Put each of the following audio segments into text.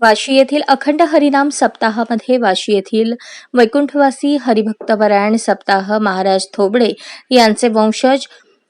वाशी येथील अखंड हरिनाम सप्ताहामध्ये वाशी येथील वैकुंठवासी हरिभक्तपरायण सप्ताह महाराज थोबडे यांचे वंशज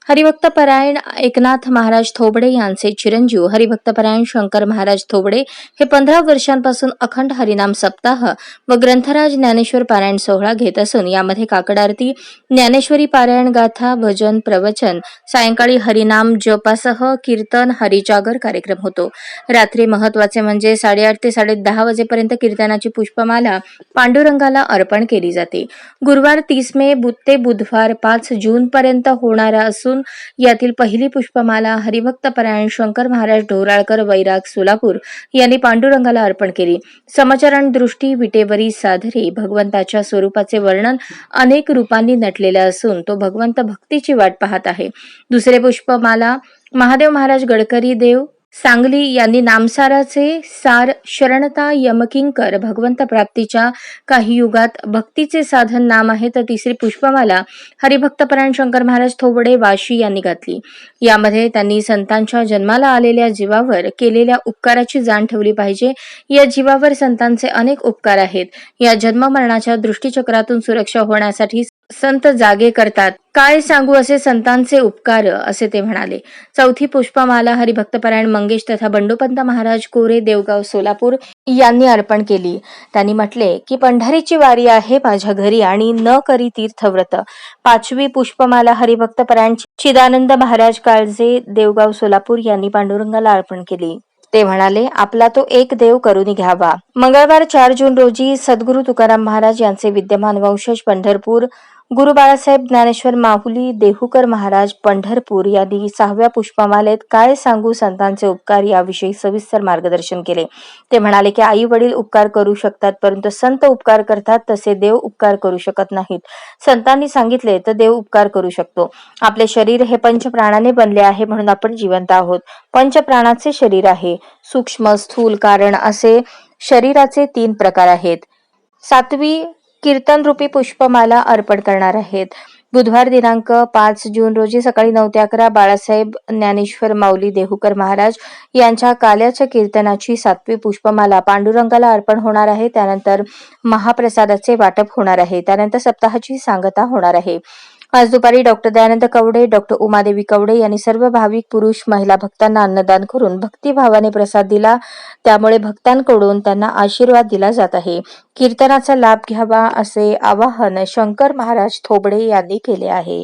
हरिभक्तपरायण एकनाथ महाराज थोबडे यांचे चिरंजीव. हरिभक्तपरायण शंकर महाराज थोबडे हे पंधरा वर्षांपासून अखंड हरिनाम सप्ताह व ग्रंथराज ज्ञानेश्वर पारायण सोहळा घेत असून यामध्ये काकड आरती ज्ञानेश्वरी पारायण गाथा भजन प्रवचन सायंकाळी हरिनाम जपासह कीर्तन हरिजागर कार्यक्रम होतो. रात्री महत्त्वाचे म्हणजे साडेआठ ते साडेदहा वाजेपर्यंत कीर्तनाची पुष्पमाला पांडुरंगाला अर्पण केली जाते. गुरुवार तीस मे ते बुधवार पाच जून पर्यंत होणारा असून यातील पहिली पुष्पमाला हरिभक्त परायण शंकर महाराज ढोराळकर वैराग सोलापूर यांनी पांडुरंगाला अर्पण केली. समचरण दृष्टी विटेवरी साधरे भगवंताच्या स्वरूपाचे वर्णन अनेक रूपांनी नटलेला असून तो भगवंत भक्तीची वाट पाहत आहे. दुसरे पुष्पमाला महादेव महाराज गडकरी देव सांगली यांनी नामसाराचे सार शरणता यमकिंकर भगवंत प्राप्तीच्या काही युगात भक्तीचे साधन नाम आहे तर तिसरी पुष्पमाला हरिभक्तपरायण शंकर महाराज थोबडे वाशी यांनी घातली. यामध्ये त्यांनी संतांच्या जन्माला आलेल्या जीवावर केलेल्या उपकाराची जाण ठेवली पाहिजे. या जीवावर संतांचे अनेक उपकार आहेत. या जन्म मरणाच्या दृष्टीचक्रातून सुरक्षा होण्यासाठी संत जागे करतात. काय सांगू असे संतांचे उपकार असे ते म्हणाले. चौथी पुष्पमाला हरिभक्तपरायण मंगेश तथा बंडोपंत महाराज कोरे देवगाव सोलापूर यांनी अर्पण केली. त्यांनी म्हटले की पंढरीची वारी आहे माझ्या घरी आणि न करी तीर्थव्रत. पाचवी पुष्पमाला हरिभक्तपरायण चिदानंद महाराज काळजे देवगाव सोलापूर यांनी पांडुरंगाला अर्पण केली. ते म्हणाले आपला तो एक देव करून घ्यावा. मंगळवार चार जून रोजी सद्गुरू तुकाराम महाराज यांचे विद्यमान वंशज पंढरपूर गुरु बाळासाहेब ज्ञानेश्वर माहुली देहूकर महाराज पंढरपूर यांनी सहाव्या पुष्पमालेत काय सांगू संतांचे उपकार याविषयी सविस्तर मार्गदर्शन केले. ते म्हणाले की आई वडील उपकार करू शकतात परंतु संत उपकार करतात तसे देव उपकार करू शकत नाहीत. संतांनी सांगितले तर देव उपकार करू शकतो. आपले शरीर हे पंचप्राणाने बनले आहे म्हणून आपण जिवंत आहोत. पंचप्राणाचे शरीर आहे. सूक्ष्म स्थूल कारण असे शरीराचे तीन प्रकार आहेत. सातवी कीर्तनरूपी पुष्पमाला अर्पण करणार आहेत. बुधवार दिनांक पाच जून रोजी सकाळी नऊ ते अकरा बाळासाहेब ज्ञानेश्वर माऊली देहूकर महाराज यांच्या काल्याच्या कीर्तनाची सातवी पुष्पमाला पांडुरंगाला अर्पण होणार आहे. त्यानंतर महाप्रसादाचे वाटप होणार आहे. त्यानंतर सप्ताहाची सांगता होणार आहे. आज दुपारी डॉक्टर दयानंद कवडे डॉक्टर उमादेवी कवडे यांनी सर्व भाविक पुरुष महिला भक्तांना अन्नदान करून भक्तिभावाने प्रसाद दिला. त्यामुळे भक्तांकडून त्यांना आशीर्वाद दिला जात आहे. कीर्तनाचा लाभ घ्यावा असे आवाहन शंकर महाराज थोबडे यांनी केले आहे.